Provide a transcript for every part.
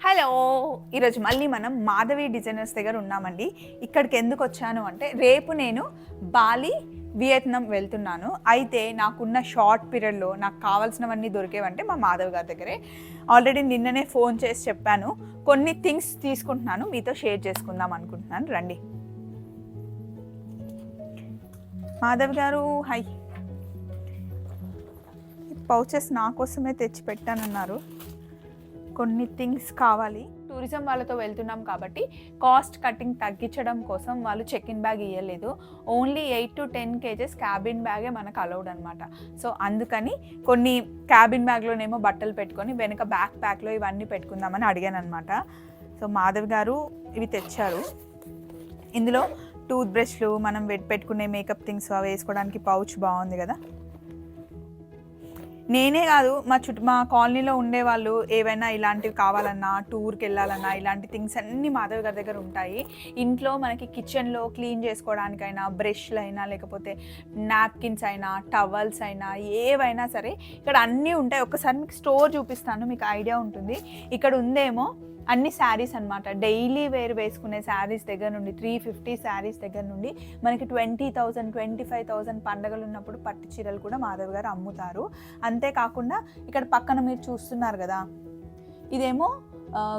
Hello. ఈరోజు మళ్ళీ మనం మాధవి డిజైనర్స్ దగ్గర ఉన్నామండి. ఇక్కడికి ఎందుకు వచ్చాను అంటే రేపు నేను బాలి వియత్నాం వెళ్తున్నాను. అయితే నాకున్న షార్ట్ పీరియడ్లో నాకు కావాల్సినవన్నీ దొరికేవంటే మా మాధవ్ గారి దగ్గరే. ఆల్రెడీ నిన్ననే ఫోన్ చేసి చెప్పాను. కొన్ని థింగ్స్ తీసుకుంటున్నాను. మీతో షేర్ చేసుకుందాం అనుకుంటున్నాను. రండి. మాధవ్ గారు హై పౌచెస్ నా కోసమే తెచ్చి పెట్టానన్నారు కొన్ని థింగ్స్ కావాలి. టూరిజం వాళ్ళతో వెళ్తున్నాం కాబట్టి కాస్ట్ కటింగ్ తగ్గించడం కోసం వాళ్ళు చెక్ ఇన్ బ్యాగ్ ఇవ్వలేదు only eight to ten kgs cabin బ్యాగే మనకు అలౌడ్ అనమాట సో అందుకని కొన్ని క్యాబిన్ బ్యాగ్లోనేమో బట్టలు పెట్టుకొని వెనక బ్యాక్ ప్యాక్లో ఇవన్నీ పెట్టుకుందామని అడిగాను అనమాట సో మాధవ్ గారు ఇవి తెచ్చారు. ఇందులో టూత్ బ్రష్లు మనం పెట్టుకునే మేకప్ థింగ్స్ అవి వేసుకోవడానికి పౌచ్ బాగుంది కదా. నేనే కాదు మా చుట్టూ మా కాలనీలో ఉండే వాళ్ళు ఏవైనా ఇలాంటివి కావాలన్నా టూర్కి వెళ్ళాలన్నా ఇలాంటి థింగ్స్ అన్నీ మాధవ్ గారి దగ్గర ఉంటాయి. ఇంట్లో మనకి కిచెన్లో క్లీన్ చేసుకోవడానికైనా బ్రష్లు అయినా లేకపోతే నాప్కిన్స్ అయినా టవల్స్ అయినా ఏవైనా సరే ఇక్కడ అన్నీ ఉంటాయి. ఒకసారి మీకు స్టోర్ చూపిస్తాను మీకు ఐడియా ఉంటుంది. ఇక్కడ ఉందేమో అన్ని శారీస్ అన్నమాట. డైలీ వేర్ వేసుకునే శారీస్ దగ్గర నుండి త్రీ ఫిఫ్టీ శారీస్ దగ్గర నుండి మనకి twenty thousand twenty five thousand పండగలు ఉన్నప్పుడు పట్టు చీరలు కూడా మాధవ్ గారు అమ్ముతారు. అంతేకాకుండా ఇక్కడ పక్కన మీరు చూస్తున్నారు కదా ఇదేమో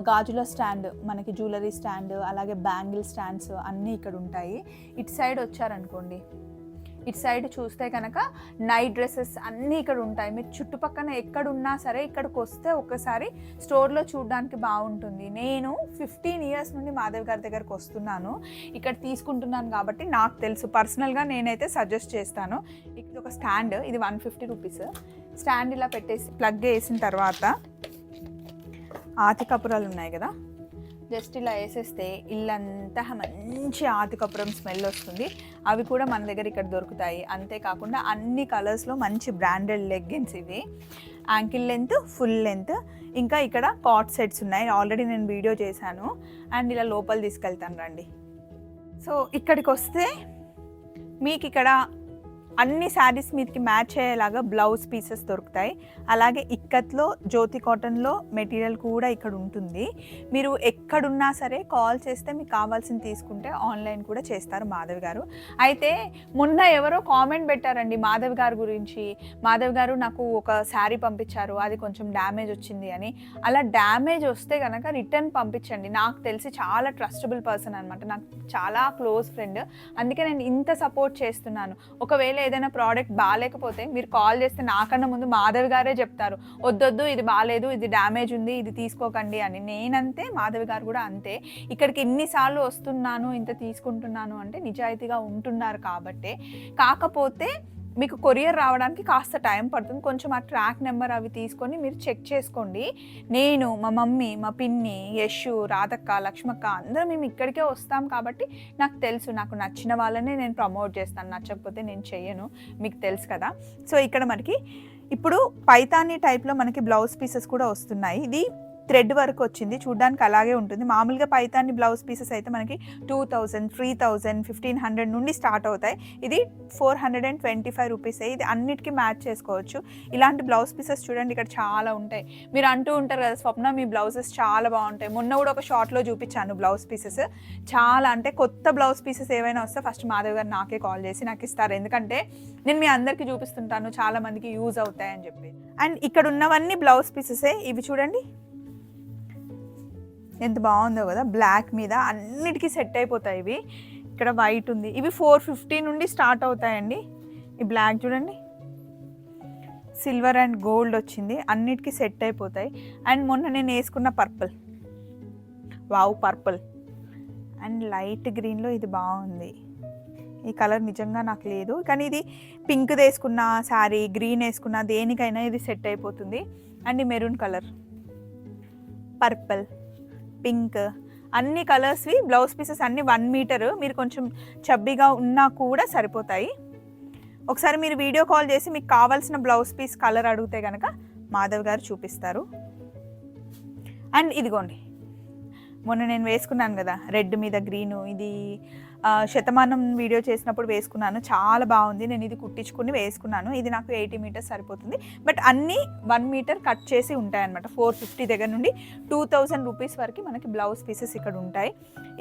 గాజుల స్టాండ్ మనకి జ్యువెలరీ స్టాండ్ అలాగే బ్యాంగిల్ స్టాండ్స్ అన్నీ ఇక్కడ ఉంటాయి. ఇటు సైడ్ వచ్చారనుకోండి ఇటు సైడ్ చూస్తే కనుక నైట్ డ్రెస్సెస్ అన్నీ ఇక్కడ ఉంటాయి. మీరు చుట్టుపక్కన ఎక్కడున్నా సరే ఇక్కడికి వస్తే ఒకసారి స్టోర్లో చూడడానికి బాగుంటుంది. నేను ఫిఫ్టీన్ ఇయర్స్ నుండి మాధవ్ గారి దగ్గరకు వస్తున్నాను. ఇక్కడ తీసుకుంటున్నాను కాబట్టి నాకు తెలుసు. పర్సనల్గా నేనైతే సజెస్ట్ చేస్తాను. ఇది ఒక స్టాండ్ ఇది వన్ ఫిఫ్టీ రూపీస్. స్టాండ్ ఇలా పెట్టేసి ప్లగ్ వేసిన తర్వాత ఆతి కపురాలు ఉన్నాయి కదా? జస్ట్ ఇలా వేసేస్తే ఇల్లంతా మంచి ఆతికపురం స్మెల్ వస్తుంది. అవి కూడా మన దగ్గర ఇక్కడ దొరుకుతాయి. అంతేకాకుండా అన్ని కలర్స్లో మంచి బ్రాండెడ్ లెగ్గిన్స్ ఇవి. యాంకిల్ లెంత్ ఫుల్ లెంత్ ఇంకా ఇక్కడ కాట్ సెట్స్ ఉన్నాయి. ఆల్రెడీ నేను వీడియో చేశాను. అండ్ ఇలా లోపల తీసుకెళ్తాను రండి. సో ఇక్కడికి వస్తే మీకు ఇక్కడ అన్ని శారీస్ మీదకి మ్యాచ్ అయ్యేలాగా బ్లౌజ్ పీసెస్ దొరుకుతాయి. అలాగే ఇక్కత్లో జ్యోతి కాటన్లో మెటీరియల్ కూడా ఇక్కడ ఉంటుంది. మీరు ఎక్కడున్నా సరే కాల్ చేస్తే మీకు కావాల్సింది తీసుకుంటే ఆన్లైన్ కూడా చేస్తారు మాధవి గారు. అయితే మొన్న ఎవరో కామెంట్ పెట్టారండి మాధవి గారి గురించి. మాధవి గారు నాకు ఒక శారీ పంపించారు అది కొంచెం డ్యామేజ్ వచ్చింది అని. అలా డ్యామేజ్ వస్తే కనుక రిటర్న్ పంపించండి. నాకు తెలిసి చాలా ట్రస్టబుల్ పర్సన్ అనమాట నాకు చాలా క్లోజ్ ఫ్రెండ్. అందుకే నేను ఇంత సపోర్ట్ చేస్తున్నాను. ఒకవేళ ఏదైనా ప్రోడక్ట్ బాగాలేకపోతే మీరు కాల్ చేస్తే నాకన్నా ముందు మాధవి గారే చెప్తారు. వద్దొద్దు ఇది బాగాలేదు ఇది డ్యామేజ్ ఉంది ఇది తీసుకోకండి అని. నేనంతే మాధవి గారు కూడా అంతే. ఇక్కడికి ఎన్నిసార్లు వస్తున్నాను ఇంత తీసుకుంటున్నాను అంటే నిజాయితీగా ఉంటున్నారు కాబట్టే. కాకపోతే మీకు కొరియర్ రావడానికి కాస్త టైం పడుతుంది. కొంచెం ఆ ట్రాక్ నెంబర్ అవి తీసుకొని మీరు చెక్ చేసుకోండి. నేను మా మమ్మీ మా పిన్ని యశు రాధక్క లక్ష్మక్క అందరం మేము ఇక్కడికే వస్తాం కాబట్టి నాకు తెలుసు. నాకు నచ్చిన వాళ్ళనే నేను ప్రమోట్ చేస్తాను. నచ్చకపోతే నేను చెయ్యను. మీకు తెలుసు కదా. సో ఇక్కడ మనకి ఇప్పుడు పైతానీ టైప్లో మనకి బ్లౌజ్ పీసెస్ కూడా వస్తున్నాయి. ఇది థ్రెడ్ వర్క్ వచ్చింది. చూడడానికి అలాగే ఉంటుంది. మామూలుగా పైతాన్ని బ్లౌజ్ పీసెస్ అయితే మనకి two thousand three thousand fifteen hundred నుండి స్టార్ట్ అవుతాయి. ఇది four hundred and twenty five రూపీసే ఇది అన్నిటికీ మ్యాచ్ చేసుకోవచ్చు. ఇలాంటి బ్లౌజ్ పీసెస్ చూడండి ఇక్కడ చాలా ఉంటాయి. మీరు అంటూ ఉంటారు కదా స్వప్న మీ బ్లౌజెస్ చాలా బాగుంటాయి. మొన్న కూడా ఒక షార్ట్లో చూపించాను బ్లౌజ్ పీసెస్. చాలా అంటే కొత్త బ్లౌజ్ పీసెస్ ఏవైనా వస్తే ఫస్ట్ మాధవ్ గారు నాకే కాల్ చేసి నాకు ఇస్తారు. ఎందుకంటే నేను మీ అందరికీ చూపిస్తుంటాను చాలా మందికి యూజ్ అవుతాయని చెప్పి. అండ్ ఇక్కడ ఉన్నవన్నీ బ్లౌజ్ పీసెసే ఇవి చూడండి. ఎంత బాగుందో కదా బ్లాక్ మీద అన్నిటికీ సెట్ అయిపోతాయి ఇవి. ఇక్కడ వైట్ ఉంది. ఇవి ఫోర్ ఫిఫ్టీ నుండి స్టార్ట్ అవుతాయండి. ఈ బ్లాక్ చూడండి. సిల్వర్ అండ్ గోల్డ్ వచ్చింది. అన్నిటికీ సెట్ అయిపోతాయి. అండ్ మొన్న నేను వేసుకున్న purple wow purple and light గ్రీన్లో ఇది బాగుంది. ఈ కలర్ నిజంగా నాకు లేదు. కానీ ఇది పింక్ వేసుకున్న శారీ గ్రీన్ వేసుకున్న దేనికైనా ఇది సెట్ అయిపోతుంది. And maroon colour purple pink. అన్ని కలర్స్వి బ్లౌజ్ పీసెస్ అన్ని వన్ మీటర్. మీరు కొంచెం చబ్బీగా ఉన్నా కూడా సరిపోతాయి. ఒకసారి మీరు వీడియో కాల్ చేసి మీకు కావాల్సిన బ్లౌజ్ పీస్ కలర్ అడిగితే కనుక మాధవ్ గారు చూపిస్తారు. అండ్ ఇదిగోండి. మొన్న నేను వేసుకున్నాను కదా రెడ్ మీద గ్రీను ఇది శతమానం వీడియో చేసినప్పుడు వేసుకున్నాను. చాలా బాగుంది. నేను ఇది కుట్టించుకుని వేసుకున్నాను. ఇది నాకు ఎయిటీ మీటర్స్ సరిపోతుంది. బట్ అన్నీ వన్ మీటర్ కట్ చేసి ఉంటాయి అనమాట ఫోర్ ఫిఫ్టీ దగ్గర నుండి టూ థౌజండ్ రూపీస్ వరకు మనకి బ్లౌజ్ పీసెస్ ఇక్కడ ఉంటాయి.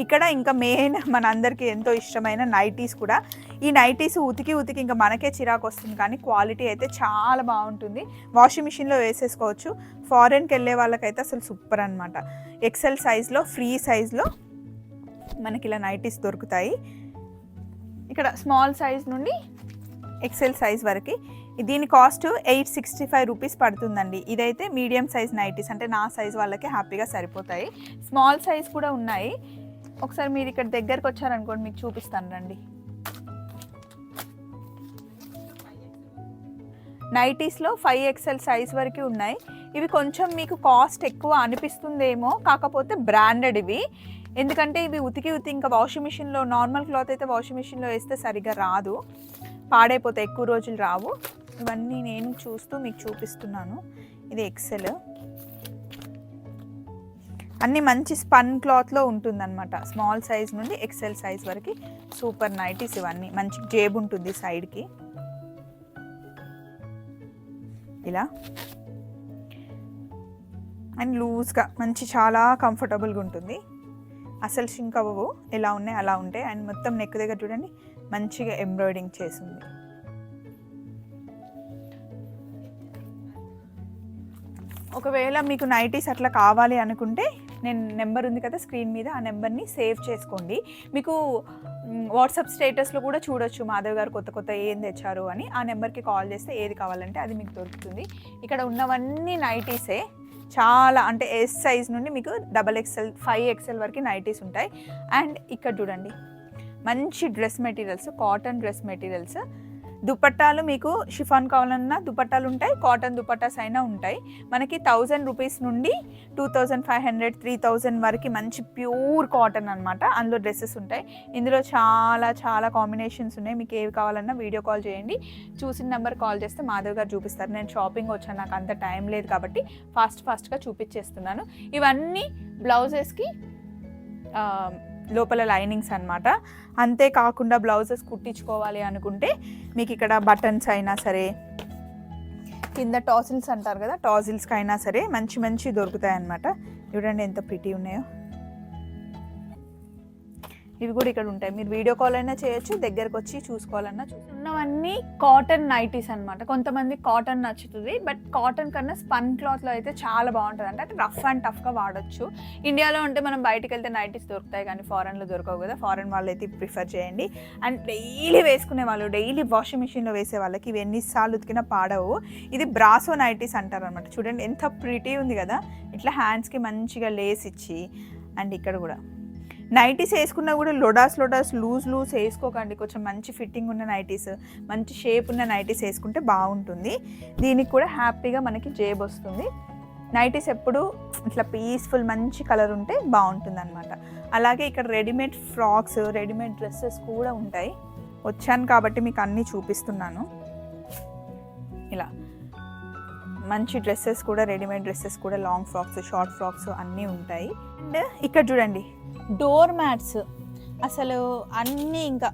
ఇక్కడ ఇంకా మెయిన్ మన అందరికీ ఎంతో ఇష్టమైన నైటీస్ కూడా. ఈ నైటీస్ ఉతికి ఉతికి ఇంకా మనకే చిరాకు వస్తుంది. కానీ క్వాలిటీ అయితే చాలా బాగుంటుంది. వాషింగ్ మిషన్లో వేసేసుకోవచ్చు. ఫారెన్కి వెళ్ళే వాళ్ళకైతే అసలు సూపర్ అనమాట ఎక్సెల్ సైజ్లో ఫ్రీ సైజ్లో మనకి ఇలా నైటీస్ దొరుకుతాయి. ఇక్కడ స్మాల్ సైజ్ నుండి ఎక్సెల్ సైజ్ వరకు. దీని cost eight sixty five rupees పడుతుందండి. ఇదైతే మీడియం సైజ్ నైటీస్ అంటే నా సైజ్ వాళ్ళకి హ్యాపీగా సరిపోతాయి. స్మాల్ సైజ్ కూడా ఉన్నాయి. ఒకసారి మీరు ఇక్కడ దగ్గరకు వచ్చారనుకోండి మీకు చూపిస్తాను రండి. నైటీస్లో ఫైవ్ ఎక్స్ఎల్ సైజ్ వరకు ఉన్నాయి. ఇవి కొంచెం మీకు కాస్ట్ ఎక్కువ అనిపిస్తుందేమో కాకపోతే బ్రాండెడ్ ఇవి. ఎందుకంటే ఇవి ఉతికి ఉతికి ఇంకా వాషింగ్ మిషన్లో నార్మల్ క్లాత్ అయితే వాషింగ్ మిషన్లో వేస్తే సరిగ్గా రాదు. పాడైపోతాయి ఎక్కువ రోజులు రావు. ఇవన్నీ నేను చూస్తూ మీకు చూపిస్తున్నాను. ఇది ఎక్సెల్ అన్ని మంచి స్పన్ క్లాత్లో ఉంటుందన్నమాట. స్మాల్ సైజ్ నుండి ఎక్సెల్ సైజ్ వరకు సూపర్ నైటీస్ ఇవన్నీ. మంచి జేబు ఉంటుంది సైడ్కి. ఇలా. అండ్ లూజ్గా మంచి చాలా కంఫర్టబుల్గా ఉంటుంది. అసలు షింక్ అవ్వవు ఎలా ఉన్నాయి అలా ఉంటాయి. అండ్ మొత్తం నెక్ దగ్గర చూడండి మంచిగా ఎంబ్రాయిడింగ్ చేసింది. ఒకవేళ మీకు నైటీస్ అట్లా కావాలి అనుకుంటే నేను నెంబర్ ఉంది కదా స్క్రీన్ మీద ఆ నెంబర్ని సేవ్ చేసుకోండి. మీకు వాట్సాప్ స్టేటస్లో కూడా చూడొచ్చు మాధవ్ గారు కొత్త కొత్త ఏం తెచ్చారు అని. ఆ నెంబర్కి కాల్ చేస్తే ఏది కావాలంటే అది మీకు దొరుకుతుంది. ఇక్కడ ఉన్నవన్నీ నైటీసే. చాలా అంటే ఎస్ సైజ్ నుండి మీకు డబల్ ఎక్స్ఎల్ ఫైవ్ ఎక్స్ఎల్ వరకు నైటీస్ ఉంటాయి. అండ్ ఇక్కడ చూడండి మంచి dress materials cotton dress materials దుపట్టాలు మీకు షిఫాన్ కావాలన్నా దుపట్టాలు ఉంటాయి కాటన్ దుపట్టాస్ అయినా ఉంటాయి. మనకి థౌజండ్ రూపీస్ నుండి two thousand five hundred three thousand వరకు మంచి ప్యూర్ కాటన్ అనమాట అందులో డ్రెస్సెస్ ఉంటాయి. ఇందులో చాలా చాలా కాంబినేషన్స్ ఉన్నాయి. మీకు ఏవి కావాలన్నా వీడియో కాల్ చేయండి. చూసిన నెంబర్ కాల్ చేస్తే మాధవ్ గారు చూపిస్తారు. నేను షాపింగ్ వచ్చాను నాకు అంత టైం లేదు కాబట్టి ఫాస్ట్ ఫాస్ట్గా చూపించేస్తున్నాను. ఇవన్నీ బ్లౌజెస్కి లోపల లైనింగ్స్ అనమాట అంతేకాకుండా బ్లౌజెస్ కుట్టించుకోవాలి అనుకుంటే మీకు ఇక్కడ బటన్స్ అయినా సరే కింద టాజిల్స్ అంటారు కదా టాజిల్స్కి అయినా సరే మంచి మంచి దొరుకుతాయి అన్నమాట చూడండి ఎంత ప్రిటీ ఉన్నాయో. ఇవి కూడా ఇక్కడ ఉంటాయి. మీరు వీడియో కాల్ అయినా చేయొచ్చు దగ్గరకు వచ్చి చూసుకోవాలన్నా ఉన్నవన్నీ కాటన్ నైటీస్ అన్నమాట. కొంతమంది కాటన్ నచ్చుతుంది బట్ కాటన్ కన్నా స్పన్ క్లాత్లో అయితే చాలా బాగుంటుంది. అంటే అంటే రఫ్ అండ్ టఫ్గా వాడచ్చు. ఇండియాలో ఉంటే మనం బయటికి వెళ్తే నైటీస్ దొరుకుతాయి కానీ ఫారెన్లో దొరకవు కదా. ఫారెన్ వాళ్ళు అయితే ప్రిఫర్ చేయండి. అండ్ డైలీ వేసుకునే వాళ్ళు డైలీ వాషింగ్ మిషన్లో వేసే వాళ్ళకి ఇవి ఎన్నిసార్లు ఉతికినా పాడవు. ఇది బ్రాసో నైటీస్ అంటారు అనమాట చూడండి ఎంత ప్రిటీ ఉంది కదా. ఇట్లా హ్యాండ్స్కి మంచిగా లేస్ ఇచ్చి అండ్ ఇక్కడ కూడా. నైటీస్ వేసుకున్నా కూడా లొడాస్ లొడాస్ లూజ్ లూజ్ వేసుకోకండి. కొంచెం మంచి ఫిట్టింగ్ ఉన్న నైటీస్ మంచి షేప్ ఉన్న నైటీస్ వేసుకుంటే బాగుంటుంది. దీనికి కూడా హ్యాపీగా మనకి జేబ్ వస్తుంది. నైటీస్ ఎప్పుడు ఇట్లా పీస్ఫుల్ మంచి కలర్ ఉంటే బాగుంటుంది అనమాట అలాగే ఇక్కడ రెడీమేడ్ ఫ్రాక్స్ రెడీమేడ్ డ్రెస్సెస్ కూడా ఉంటాయి. వచ్చాను కాబట్టి మీకు అన్నీ చూపిస్తున్నాను. ఇలా మంచి డ్రెస్సెస్ కూడా రెడీమేడ్ డ్రెస్సెస్ కూడా లాంగ్ ఫ్రాక్స్ షార్ట్ ఫ్రాక్స్ అన్నీ ఉంటాయి. అండ్ ఇక్కడ చూడండి డోర్ మ్యాట్స్. అసలు అన్నీ ఇంకా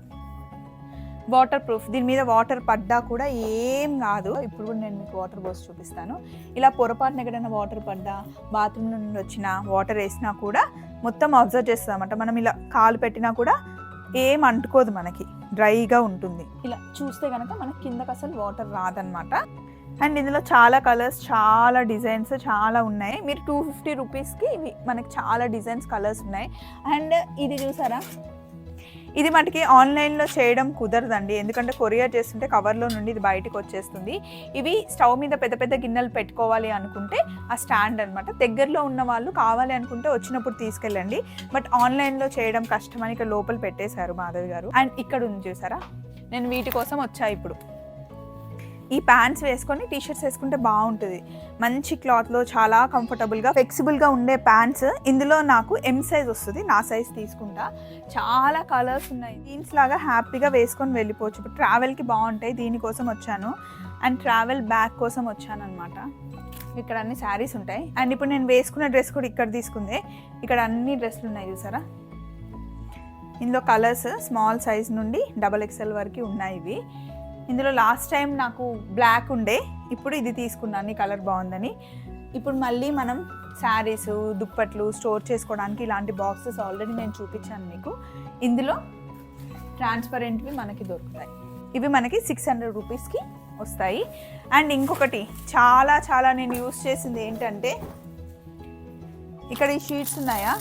వాటర్ ప్రూఫ్ దీని మీద వాటర్ పడ్డా కూడా ఏం కాదు. ఇప్పుడు కూడా నేను మీకు వాటర్ పోసి చూపిస్తాను. ఇలా పొరపాటున ఎక్కడైనా వాటర్ పడ్డా బాత్రూమ్ నుండి వచ్చిన వాటర్ వేసినా కూడా మొత్తం అబ్జర్వ్ చేస్తుంది అనమాట మనం ఇలా కాలు పెట్టినా కూడా ఏం అంటుకోదు మనకి. డ్రైగా ఉంటుంది. ఇలా చూస్తే కనుక మనకి కిందకి అసలు వాటర్ రాదనమాట అండ్ ఇందులో చాలా కలర్స్ చాలా డిజైన్స్ చాలా ఉన్నాయి. మీరు టూ ఫిఫ్టీ రూపీస్కి ఇవి మనకి చాలా డిజైన్స్ కలర్స్ ఉన్నాయి. అండ్ ఇది చూసారా? ఇది మనకి ఆన్లైన్లో చేయడం కుదరదండి. ఎందుకంటే కొరియర్ చేస్తుంటే కవర్లో నుండి ఇది బయటకు వచ్చేస్తుంది. ఇవి స్టవ్ మీద పెద్ద పెద్ద గిన్నెలు పెట్టుకోవాలి అనుకుంటే ఆ స్టాండ్ అనమాట దగ్గరలో ఉన్న వాళ్ళు కావాలి అనుకుంటే వచ్చినప్పుడు తీసుకెళ్ళండి. బట్ ఆన్లైన్లో చేయడం కష్టమని ఇక్కడ లోపల పెట్టేశారు మాధవి గారు. అండ్ ఇక్కడ ఉంది చూసారా? నేను వీటి కోసం వచ్చా ఇప్పుడు. ఈ ప్యాంట్స్ వేసుకొని టీ షర్ట్స్ వేసుకుంటే బాగుంటుంది. మంచి క్లాత్లో చాలా కంఫర్టబుల్గా ఫ్లెక్సిబుల్గా ఉండే ప్యాంట్స్ ఇందులో నాకు ఎం సైజ్ వస్తుంది నా సైజ్ తీసుకుంటా. చాలా కలర్స్ ఉన్నాయి. జీన్స్ లాగా హ్యాపీగా వేసుకొని వెళ్ళిపోవచ్చు. ఇప్పుడు ట్రావెల్కి బాగుంటాయి దీనికోసం వచ్చాను. అండ్ ట్రావెల్ బ్యాగ్ కోసం వచ్చాను అనమాట ఇక్కడ అన్ని శారీస్ ఉంటాయి. అండ్ ఇప్పుడు నేను వేసుకున్న డ్రెస్ కూడా ఇక్కడ తీసుకుందే. ఇక్కడ అన్ని డ్రెస్సులు ఉన్నాయి చూసారా? ఇందులో కలర్స్ స్మాల్ సైజ్ నుండి డబల్ ఎక్స్ఎల్ వరకు ఉన్నాయి ఇవి. ఇందులో లాస్ట్ టైం నాకు బ్లాక్ ఉండే ఇప్పుడు ఇది తీసుకున్నాను కలర్ బాగుందని. ఇప్పుడు మళ్ళీ మనం శారీస్ దుప్పట్లు స్టోర్ చేసుకోవడానికి ఇలాంటి బాక్సెస్ ఆల్రెడీ నేను చూపించాను మీకు. ఇందులో ట్రాన్స్పరెంట్వి మనకి దొరుకుతాయి. ఇవి మనకి సిక్స్ హండ్రెడ్ రూపీస్కి వస్తాయి. అండ్ ఇంకొకటి చాలా చాలా నేను యూస్ చేసింది ఏంటంటే ఇక్కడ ఈ షీట్స్ ఉన్నాయా?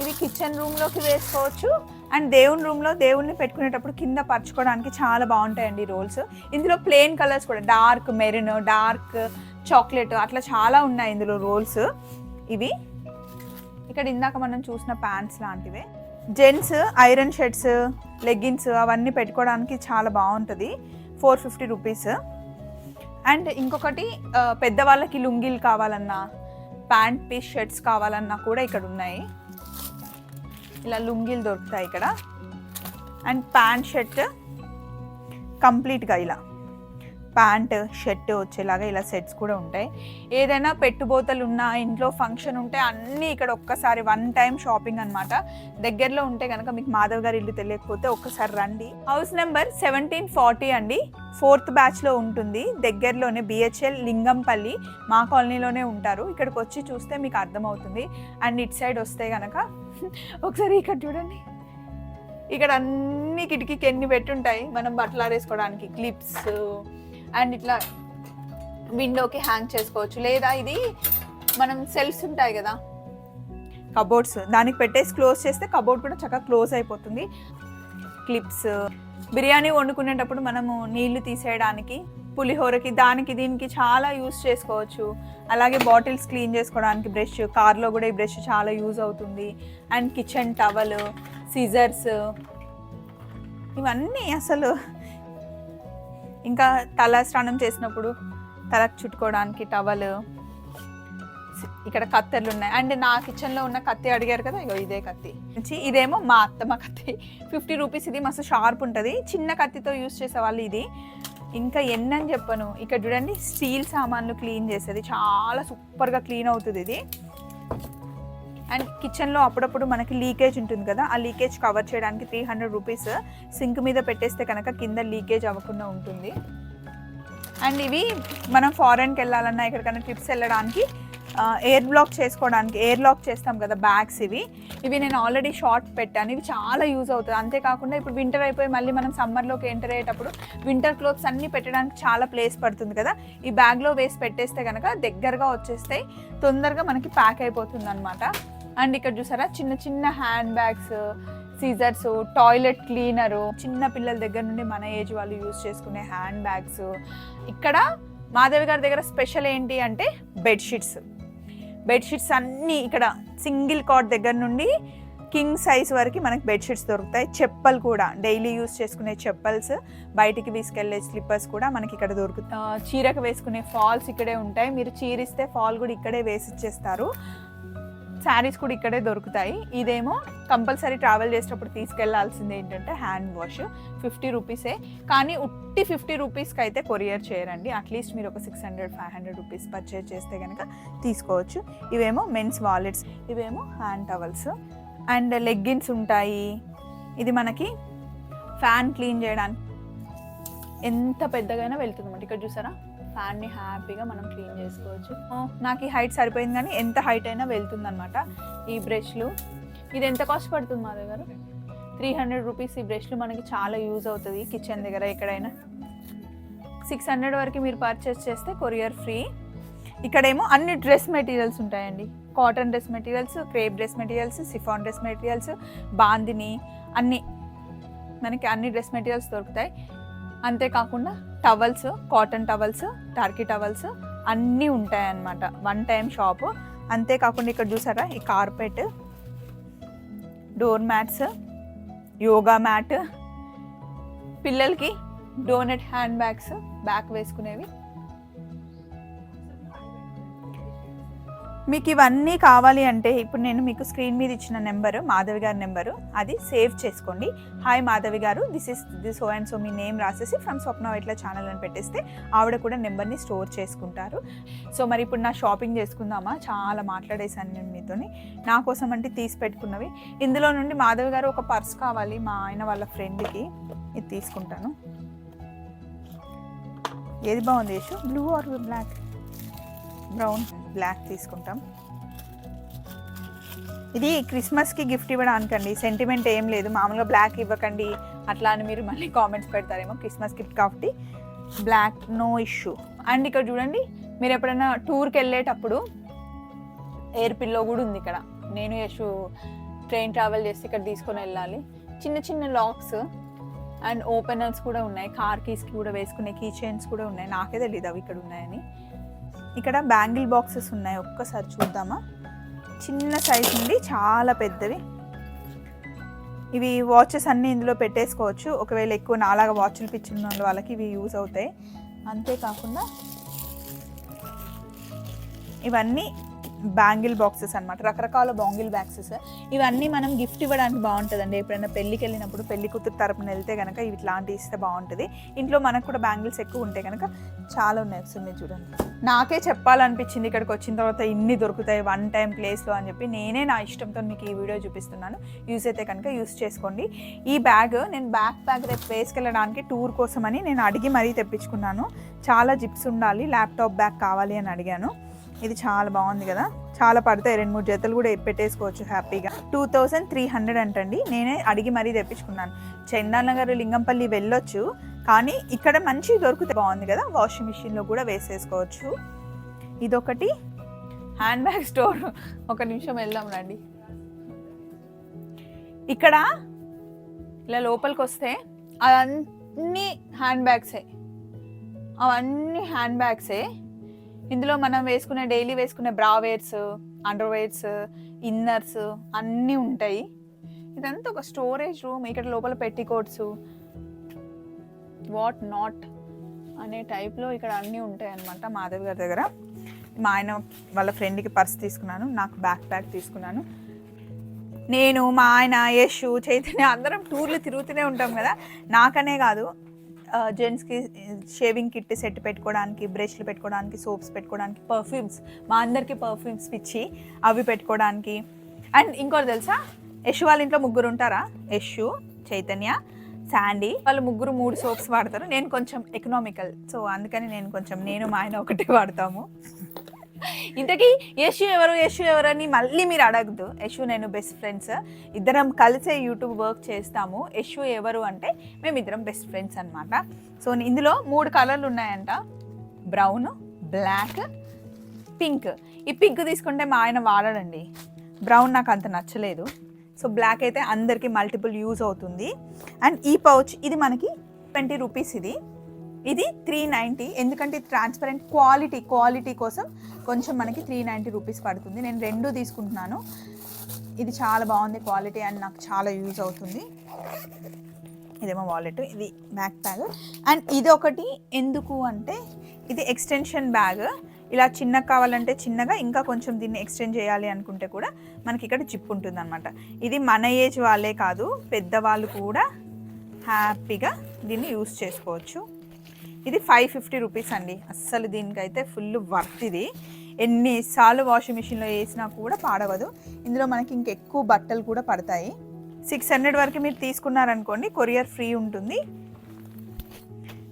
ఇవి కిచెన్ రూమ్లోకి వేసుకోవచ్చు అండ్ దేవుని రూమ్లో దేవుణ్ణి పెట్టుకునేటప్పుడు కింద పరచుకోవడానికి చాలా బాగుంటాయండి రోల్స్ ఇందులో ప్లెయిన్ కలర్స్ కూడా డార్క్ మెరూన్ డార్క్ చాక్లెట్ అట్లా చాలా ఉన్నాయి ఇందులో రోల్స్ ఇవి. ఇక్కడ ఇందాక మనం చూసిన ప్యాంట్స్ లాంటివే. జెంట్స్ ఐరన్ షర్ట్స్ లెగ్గిన్స్ అవన్నీ పెట్టుకోవడానికి చాలా బాగుంటుంది. ఫోర్ ఫిఫ్టీ రూపీస్ అండ్ ఇంకొకటి పెద్దవాళ్ళకి లుంగీలు కావాలన్నా ప్యాంట్ పీస్ షర్ట్స్ కావాలన్నా కూడా ఇక్కడ ఉన్నాయి. ఇలా లుంగీలు దొరుకుతాయి ఇక్కడ. అండ్ ప్యాంట్ షర్ట్ కంప్లీట్గా ఇలా. ప్యాంట్ షర్ట్ వచ్చేలాగా ఇలా సెట్స్ కూడా ఉంటాయి. ఏదైనా పెట్టుబోతలు ఉన్న ఇంట్లో ఫంక్షన్ ఉంటే అన్నీ ఇక్కడ ఒక్కసారి వన్ టైం షాపింగ్ అనమాట దగ్గరలో ఉంటే కనుక మీకు మాధవ్ గారి ఇల్లు తెలియకపోతే ఒక్కసారి రండి. హౌస్ నెంబర్ సెవెంటీన్ ఫార్టీ అండి. ఫోర్త్ బ్యాచ్లో ఉంటుంది. దగ్గరలోనే బిహెచ్ఎల్ లింగంపల్లి మా కాలనీలోనే ఉంటారు. ఇక్కడికి వచ్చి చూస్తే మీకు అర్థమవుతుంది. అండ్ ఇట్ సైడ్ వస్తే కనుక ఒకసారి ఇక్కడ చూడండి. ఇక్కడ అన్ని కిటికీకి ఎన్ని పెట్టుంటాయి. మనం బట్టలు ఆరేసుకోవడానికి క్లిప్స్ అండ్ ఇట్లా విండోకి హ్యాంగ్ చేసుకోవచ్చు. లేదా ఇది మనం సెల్స్ ఉంటాయి కదా. కబోర్డ్స్. దానికి పెట్టేసి క్లోజ్ చేస్తే కబోర్డ్ కూడా చక్కగా క్లోజ్ అయిపోతుంది. క్లిప్స్. బిర్యానీ వండుకునేటప్పుడు మనము నీళ్ళు తీసేయడానికి పులిహోరకి దానికి దీనికి చాలా యూస్ చేసుకోవచ్చు. అలాగే బాటిల్స్ క్లీన్ చేసుకోవడానికి బ్రష్ కార్లో కూడా ఈ బ్రష్ చాలా యూజ్ అవుతుంది. అండ్ కిచెన్ టవల్ సిజర్స్ ఇవన్నీ అసలు ఇంకా తల స్నానం చేసినప్పుడు తలకు చుట్టుకోవడానికి టవల్ ఇక్కడ కత్తెర్లు ఉన్నాయి. అండ్ నా కిచెన్లో ఉన్న కత్తి అడిగారు కదా ఇగో ఇదే కత్తి. నుంచి ఇదేమో మా అత్తమ్మ కత్తి. ఫిఫ్టీ రూపీస్ ఇది మస్తు షార్ప్ ఉంటుంది. చిన్న కత్తితో యూస్ చేసే వాళ్ళు ఇది. ఇంకా ఎన్నని చెప్పను. ఇక్కడ చూడండి స్టీల్ సామాన్లు క్లీన్ చేసేది. చాలా సూపర్గా క్లీన్ అవుతుంది ఇది. అండ్ కిచెన్లో అప్పుడప్పుడు మనకి లీకేజ్ ఉంటుంది కదా ఆ లీకేజ్ కవర్ చేయడానికి త్రీ హండ్రెడ్ రూపీస్ సింక్ మీద పెట్టేస్తే కనుక కింద లీకేజ్ అవ్వకుండా ఉంటుంది. అండ్ ఇవి మనం ఫారెన్కి వెళ్ళాలన్నా ఎక్కడికైనా ట్రిప్స్ వెళ్ళడానికి ఎయిర్ బ్లాక్ చేసుకోవడానికి ఎయిర్ లాక్ చేస్తాం కదా బ్యాగ్స్ ఇవి. ఇవి నేను ఆల్రెడీ షార్ట్ పెట్టాను. ఇవి చాలా యూజ్ అవుతుంది అంతేకాకుండా ఇప్పుడు వింటర్ అయిపోయి మళ్ళీ మనం సమ్మర్లోకి ఎంటర్ అయ్యేటప్పుడు వింటర్ క్లోత్స్ అన్నీ పెట్టడానికి చాలా ప్లేస్ పడుతుంది కదా. ఈ బ్యాగ్లో వేసి పెట్టేస్తే కనుక దగ్గరగా వచ్చేస్తాయి. తొందరగా మనకి ప్యాక్ అయిపోతుంది అనమాట అండ్ ఇక్కడ చూసారా? చిన్న చిన్న hand bags scissors toilet cleaner చిన్న పిల్లల దగ్గర నుండి మన ఏజ్ వాళ్ళు యూజ్ చేసుకునే హ్యాండ్ బ్యాగ్స్ ఇక్కడ మాధవి గారి దగ్గర స్పెషల్ ఏంటి అంటే బెడ్షీట్స్ బెడ్షీట్స్ అన్నీ ఇక్కడ సింగిల్ కాట్ దగ్గర నుండి కింగ్ సైజ్ వరకు మనకి బెడ్షీట్స్ దొరుకుతాయి. చెప్పలు కూడా డైలీ యూస్ చేసుకునే చెప్పల్స్ బయటికి తీసుకెళ్ళే స్లిప్పర్స్ కూడా మనకి ఇక్కడ దొరుకుతాయి. చీరకు వేసుకునే ఫాల్స్ ఇక్కడే ఉంటాయి. మీరు చీరిస్తే ఫాల్ కూడా ఇక్కడే వేసి ఇచ్చేస్తారు. శారీస్ కూడా ఇక్కడే దొరుకుతాయి. ఇదేమో కంపల్సరీ ట్రావెల్ చేసేటప్పుడు తీసుకెళ్ళాల్సింది ఏంటంటే హ్యాండ్ వాష్ ఫిఫ్టీ రూపీసే కానీ ఉట్టి ఫిఫ్టీ రూపీస్కి అయితే కొరియర్ చేయరండి. అట్లీస్ట్ మీరు ఒక six hundred five hundred rupees purchase చేస్తే కనుక తీసుకోవచ్చు. ఇవేమో మెన్స్ వాలెట్స్ ఇవేమో హ్యాండ్ టవల్స్ అండ్ లెగ్గిన్స్ ఉంటాయి. ఇది మనకి ఫ్యాన్ క్లీన్ చేయడానికి ఎంత పెద్దగైనా వెళ్తుంది అన్నమాట ఇక్కడ చూసారా? ఫ్యాన్ని హ్యాపీగా మనం క్లీన్ చేసుకోవచ్చు. నాకు ఈ హైట్ సరిపోయింది కానీ ఎంత హైట్ అయినా వెళ్తుంది అనమాట ఈ బ్రష్లు. ఇది ఎంత కాస్ట్ పడుతుంది మా దగ్గర? త్రీ హండ్రెడ్ రూపీస్ ఈ బ్రష్లు మనకి చాలా యూజ్ అవుతుంది కిచెన్ దగ్గర ఎక్కడైనా. సిక్స్ హండ్రెడ్ వరకు మీరు పర్చేస్ చేస్తే కొరియర్ ఫ్రీ. ఇక్కడేమో అన్ని డ్రెస్ మెటీరియల్స్ ఉంటాయండి. Cotton dress materials crepe dress materials chiffon dress materials bandhani అన్ని. మనకి అన్ని డ్రెస్ మెటీరియల్స్ దొరుకుతాయి. అంతేకాకుండా towels cotton towels turkey towels అన్నీ ఉంటాయన్నమాట. వన్ టైం షాపు అంతేకాకుండా ఇక్కడ చూసారా? ఈ carpet door mats yoga mat పిల్లలకి డోనట్ హ్యాండ్ బ్యాగ్స్ బ్యాక్ వేసుకునేవి. మీకు ఇవన్నీ కావాలి అంటే ఇప్పుడు నేను మీకు స్క్రీన్ మీద ఇచ్చిన నెంబరు మాధవి గారి నెంబరు. అది సేవ్ చేసుకోండి. Hi Madhavi garu this is this so and so me name రాసేసి ఫ్రమ్ స్వప్న ఇట్లా ఛానల్ అని పెట్టేస్తే ఆవిడ కూడా నెంబర్ని స్టోర్ చేసుకుంటారు. సో మరి ఇప్పుడు నా షాపింగ్ చేసుకుందామా? చాలా మాట్లాడేశాను నేను మీతోని. నా కోసం అంటే తీసి పెట్టుకున్నవి. ఇందులో నుండి మాధవి గారు ఒక పర్స్ కావాలి మా ఆయన వాళ్ళ ఫ్రెండ్కి ఇది తీసుకుంటాను. ఏది బాగుంది blue or black brown black తీసుకుంటాం. ఇది క్రిస్మస్కి గిఫ్ట్ ఇవ్వడానికండి సెంటిమెంట్ ఏం లేదు. మామూలుగా బ్లాక్ ఇవ్వకండి అట్లా అని మీరు మళ్ళీ కామెంట్స్ పెడతారేమో క్రిస్మస్ గిఫ్ట్ కాబట్టి. Black no issue. అండ్ ఇక్కడ చూడండి మీరు ఎప్పుడైనా టూర్కి వెళ్ళేటప్పుడు ఎయిర్ పిల్లో కూడా ఉంది ఇక్కడ. నేను యశు ట్రైన్ ట్రావెల్ చేసి ఇక్కడ తీసుకొని వెళ్ళాలి. చిన్న చిన్న లాక్స్ అండ్ ఓపెనర్స్ కూడా ఉన్నాయి. కార్ కీస్కి కూడా వేసుకునే కీ చైన్స్ కూడా ఉన్నాయి. నాకే తెలియదు అవి ఇక్కడ ఉన్నాయని. ఇక్కడ బ్యాంగిల్ బాక్సెస్ ఉన్నాయి ఒక్కసారి చూద్దామా? చిన్న సైజ్ నుండి చాలా పెద్దవి. ఇవి వాచెస్ అన్నీ ఇందులో పెట్టేసుకోవచ్చు. ఒకవేళ ఎక్కువ నాలాగా వాచ్లు పిచ్చిన వాళ్ళకి ఇవి యూజ్ అవుతాయి. అంతేకాకుండా ఇవన్నీ బ్యాంగిల్ బాక్సెస్ అన్నమాట రకరకాల బాంగిల్ బాక్సెస్. ఇవన్నీ మనం గిఫ్ట్ ఇవ్వడానికి బాగుంటుందండి. ఎప్పుడైనా పెళ్ళికి వెళ్ళినప్పుడు పెళ్ళి కూతురు తరపున వెళ్తే కనుక ఇట్లాంటివి ఇస్తే బాగుంటుంది. ఇంట్లో మనకు కూడా బ్యాంగిల్స్ ఎక్కువ ఉంటాయి కనుక చాలా ఉన్నాయి వస్తుంది చూడండి. నాకే చెప్పాలనిపించింది ఇక్కడికి వచ్చిన తర్వాత ఇన్ని దొరుకుతాయి వన్ టైం ప్లేస్లో అని చెప్పి నేనే నా ఇష్టంతో మీకు ఈ వీడియో చూపిస్తున్నాను. యూస్ అయితే కనుక యూస్ చేసుకోండి. ఈ బ్యాగ్ నేను బ్యాక్ బ్యాగ్ రేపు వేసుకెళ్ళడానికి టూర్ కోసమని నేను అడిగి మరీ తెప్పించుకున్నాను. చాలా జిప్స్ ఉండాలి ల్యాప్టాప్ బ్యాగ్ కావాలి అని అడిగాను. ఇది చాలా బాగుంది కదా. చాలా పడతాయి. రెండు మూడు జతలు కూడా పెట్టేసుకోవచ్చు హ్యాపీగా. టూ థౌజండ్ త్రీ హండ్రెడ్ అంటండి. నేనే అడిగి మరీ తెప్పించుకున్నాను. చందానగర్ లింగంపల్లి వెళ్ళొచ్చు. కానీ ఇక్కడ మంచి దొరుకుతాయి. బాగుంది కదా. వాషింగ్ మిషన్లో కూడా వేసేసుకోవచ్చు. ఇదొకటి. Hand bag store. ఒక నిమిషం వెళ్దాం రండి. ఇక్కడ ఇలా లోపలికి వస్తే అవన్నీ హ్యాండ్ బ్యాగ్సే. అవన్నీ హ్యాండ్ బ్యాగ్సే. ఇందులో మనం వేసుకునే డైలీ వేసుకునే బ్రావేర్స్ అండర్వేర్స్ ఇన్నర్స్ అన్నీ ఉంటాయి. ఇదంతా ఒక స్టోరేజ్ రూమ్ ఇక్కడ లోపల పెట్టికోట్స్ వాట్ నాట్ అనే టైప్లో ఇక్కడ అన్నీ ఉంటాయి అన్నమాట మాధవి గారి దగ్గర. మా ఆయన వాళ్ళ ఫ్రెండ్కి పర్స్ తీసుకున్నాను నాకు బ్యాక్ ప్యాక్ తీసుకున్నాను. నేను మా ఆయన యశు చైతన్య అందరం టూర్లు తిరుగుతూనే ఉంటాం కదా. నాకనే కాదు జెంట్స్కి షేవింగ్ కిట్ సెట్ పెట్టుకోవడానికి బ్రష్లు పెట్టుకోవడానికి సోప్స్ పెట్టుకోవడానికి పర్ఫ్యూమ్స్ మా అందరికి పర్ఫ్యూమ్స్ పిచ్చి అవి పెట్టుకోవడానికి. అండ్ ఇంకోటి తెలుసా? యశు వాళ్ళ ఇంట్లో ముగ్గురు ఉంటారా? యశు చైతన్య శాండీ. వాళ్ళు ముగ్గురు మూడు సోప్స్ వాడతారు. నేను కొంచెం ఎకనామికల్ సో అందుకని నేను కొంచెం నేను మా ఆయన ఒకటి వాడతాము. ఇంతకీ యశు ఎవరు యశు ఎవరని మళ్ళీ మీరు అడగద్దు. యశు నేను బెస్ట్ ఫ్రెండ్స్ ఇద్దరం కలిసే యూట్యూబ్ వర్క్ చేస్తాము. యశు ఎవరు అంటే మేము ఇద్దరం బెస్ట్ ఫ్రెండ్స్ అనమాట సో ఇందులో మూడు కలర్లు ఉన్నాయంట. బ్రౌన్ బ్లాక్ పింక్ ఈ పింక్ తీసుకుంటే మా ఆయన వాడడండి. బ్రౌన్ నాకు అంత నచ్చలేదు. సో బ్లాక్ అయితే అందరికీ మల్టిపుల్ యూజ్ అవుతుంది. అండ్ ఈ పౌచ్ ఇది మనకి ట్వంటీ రూపీస్ ఇది. ఇది త్రీ నైంటీ ఎందుకంటే ఇది ట్రాన్స్పరెంట్ క్వాలిటీ క్వాలిటీ కోసం కొంచెం మనకి త్రీ నైంటీ రూపీస్ పడుతుంది. నేను రెండు తీసుకుంటున్నాను. ఇది చాలా బాగుంది క్వాలిటీ అండ్ నాకు చాలా యూజ్ అవుతుంది. ఇదేమో వాలెట్ ఇది బ్యాక్ బ్యాగ్ అండ్ ఇది ఒకటి ఎందుకు అంటే ఇది ఎక్స్టెన్షన్ బ్యాగ్ ఇలా చిన్నగా కావాలంటే చిన్నగా ఇంకా కొంచెం దీన్ని ఎక్స్టెండ్ చేయాలి అనుకుంటే కూడా మనకి ఇక్కడ జిప్ ఉంటుంది అనమాట ఇది మన ఏజ్ వాళ్ళే కాదు పెద్దవాళ్ళు కూడా హ్యాపీగా దీన్ని యూస్ చేసుకోవచ్చు. ఇది ఫైవ్ ఫిఫ్టీ రూపీస్ అండి. అస్సలు దీనికైతే ఫుల్ వర్త్ ఇది. ఎన్నిసార్లు వాషింగ్ మిషన్లో వేసినా కూడా పాడవదు. ఇందులో మనకి ఇంకెక్కువ బట్టలు కూడా పడతాయి. సిక్స్ హండ్రెడ్ వరకు మీరు తీసుకున్నారనుకోండి కొరియర్ ఫ్రీ ఉంటుంది.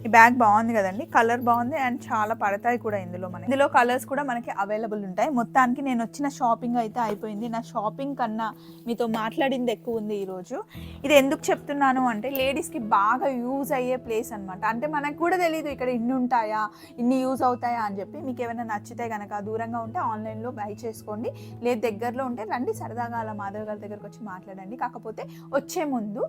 ఈ బ్యాగ్ బాగుంది కదండి. కలర్ బాగుంది అండ్ చాలా పడతాయి కూడా ఇందులో మనకి. ఇందులో కలర్స్ కూడా మనకి అవైలబుల్ ఉంటాయి. మొత్తానికి నేను వచ్చిన షాపింగ్ అయితే అయిపోయింది. నా షాపింగ్ కన్నా మీతో మాట్లాడింది ఎక్కువ ఉంది ఈరోజు ఇది ఎందుకు చెప్తున్నాను అంటే లేడీస్కి బాగా యూజ్ అయ్యే ప్లేస్ అనమాట అంటే మనకు కూడా తెలియదు ఇక్కడ ఇన్ని ఉంటాయా ఇన్ని యూజ్ అవుతాయా అని చెప్పి. మీకు ఏమైనా నచ్చితే కనుక దూరంగా ఉంటే ఆన్లైన్లో బై చేసుకోండి. లేదు దగ్గరలో ఉంటే రండి సరదాగా అలా మాధవ్ గారి దగ్గరకు వచ్చి మాట్లాడండి. కాకపోతే వచ్చే ముందు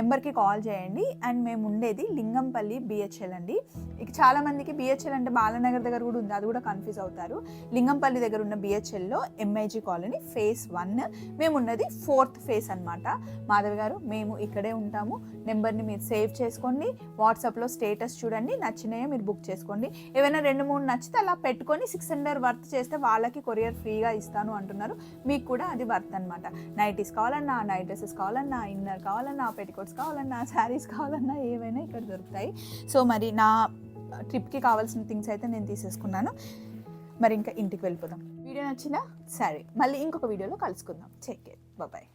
నెంబర్కి కాల్ చేయండి. అండ్ మేము ఉండేది లింగంపల్లి బిఎస్ బిహెచ్ఎల్ అండి. ఇక చాలా మందికి బిహెచ్ఎల్ అంటే బాలనగర్ దగ్గర కూడా ఉంది. అది కూడా కన్ఫ్యూజ్ అవుతారు. లింగంపల్లి దగ్గర ఉన్న బిహెచ్ఎల్లో ఎంఐజీ కాలనీ ఫేస్ వన్ మేము ఉన్నది ఫోర్త్ ఫేస్ అన్నమాట. మాధవ్ గారు మేము ఇక్కడే ఉంటాము. నెంబర్ని మీరు సేవ్ చేసుకోండి. వాట్సాప్లో స్టేటస్ చూడండి. నచ్చినాయో మీరు బుక్ చేసుకోండి. ఏవైనా రెండు మూడు నచ్చితే అలా పెట్టుకొని సిక్స్ హండ్రెడ్ వర్త్ చేస్తే వాళ్ళకి కొరియర్ ఫ్రీగా ఇస్తాను అంటున్నారు. మీకు కూడా అది వర్త్ అనమాట నైటీస్ కావాలన్నా నైట్ డ్రెస్సెస్ కావాలన్నా ఇన్నర్ కావాలన్నా పెట్టికోట్స్ కావాలన్నా శారీస్ కావాలన్నా ఏవైనా ఇక్కడ దొరుకుతాయి. సో మరి నా ట్రిప్కి కావాల్సిన థింగ్స్ అయితే నేను తీసేసుకున్నాను. మరి ఇంకా ఇంటికి వెళ్ళిపోదాం. వీడియో నచ్చిన సరే. మళ్ళీ ఇంకొక వీడియోలో కలుసుకుందాం. Check bye